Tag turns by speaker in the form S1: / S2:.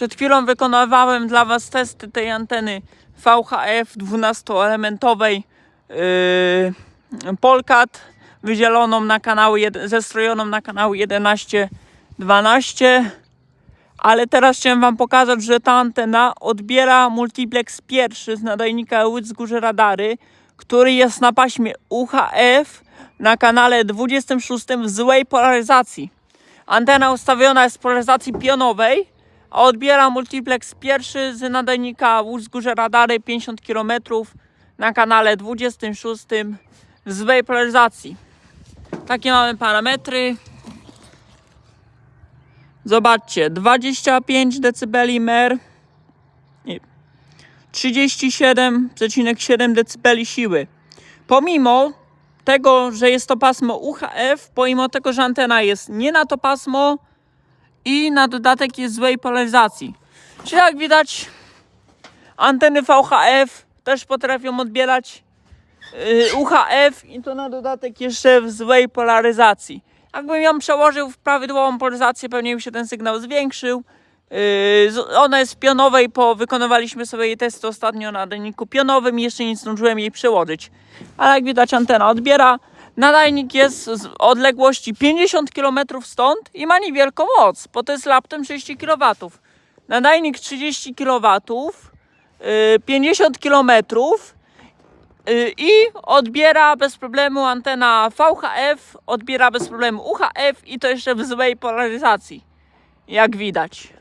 S1: Przed chwilą wykonywałem dla Was testy tej anteny VHF 12-elementowej yy, Polkat wydzieloną na kanały, zestrojoną na kanały 11, 12. Ale teraz chciałem Wam pokazać, że ta antena odbiera multiplex pierwszy z nadajnika Łódź-Górze Radary, który jest na paśmie UHF na kanale 26 w złej polaryzacji. Antena ustawiona jest w polaryzacji pionowej, odbiera multiplex pierwszy z nadajnika Łódź-Górze Radary 50 km na kanale 26 w złej polaryzacji. Takie mamy parametry. Zobaczcie, 25 dB mer, nie, 37,7 dB siły. Pomimo tego, że jest to pasmo UHF, pomimo tego, że antena jest nie na to pasmo i na dodatek jest złej polaryzacji. Czyli jak widać, anteny VHF też potrafią odbierać y, UHF i to na dodatek jeszcze w złej polaryzacji. Jakbym ją przełożył w prawidłową polaryzację, pewnie mi się ten sygnał zwiększył. Yy, ona jest pionowej, po wykonywaliśmy sobie jej testy ostatnio na nadajniku pionowym i jeszcze nie zdążyłem jej przełożyć. Ale jak widać antena odbiera. Nadajnik jest z odległości 50 km stąd i ma niewielką moc, bo to jest laptem 30 kW. Nadajnik 30 kW, yy, 50 km i odbiera bez problemu antena VHF, odbiera bez problemu UHF i to jeszcze w złej polaryzacji, jak widać.